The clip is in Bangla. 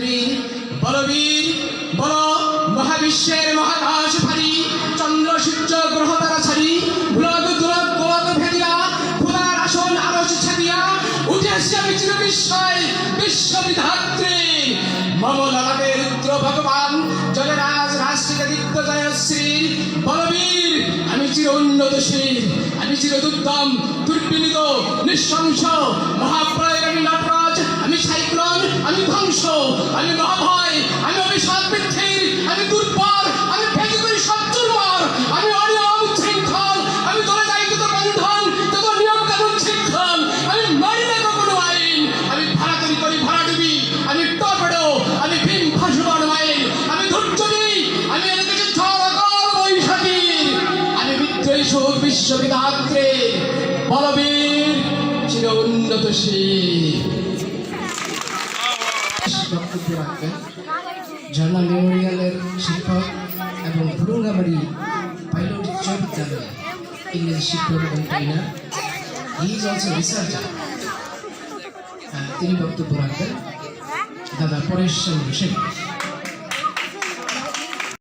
নেত্রী বলবীর, বল, মহাবিশ্বের মহাকাশ ভারী, চন্দ্র, সূর্য, গ্রহ তারা ছাড়ি, ভুলক ভেদিয়া আসন বিচির বিস্ময়, বিশ্ববিধাত্রী। রুদ্র ভগবান, জয়রাজ রাষ্ট্রীয় জয়শ্রী বলবীর, আমি চির উন্নতশীল, আমি চির দুর্দম দুর্বিনীত, নিঃশংস মহাপ্রয়ের আমি মহাভয়, আমি অভিশাপ আমি দুর্বল, আমি ভেঙে করি সবচুরমার আমি অনিয়ম শৃঙ্খল আমি দলে যাই যত বন্ধন তত নিয়ম কানুন শৃঙ্খল আমি মারি না কখনো আমি ভাড়া করি করি ভাড়া দিবি আমি আমি ভীম ভাসমান মাইল আমি ধৈর্য দিই আমি এনেছি ঝড় অকল বৈশাখী। আমি বিদ্রোহী সুখ বিশ্ববিধাত্রে বলবীর, চির উন্নতশীল। বক্তব্য রাখবেন ঝর্ণা মেমোরিয়ালের শিক্ষক এবং ভুরুঙ্গাবাড়ি পাইলট উচ্চ বিদ্যালয় ইংরেজি শিক্ষক এবং ট্রেনার ইজ অলসো রিসার্চার তিনি বক্তব্য রাখবেন। দাদা পরেশ চন্দ্র সেন।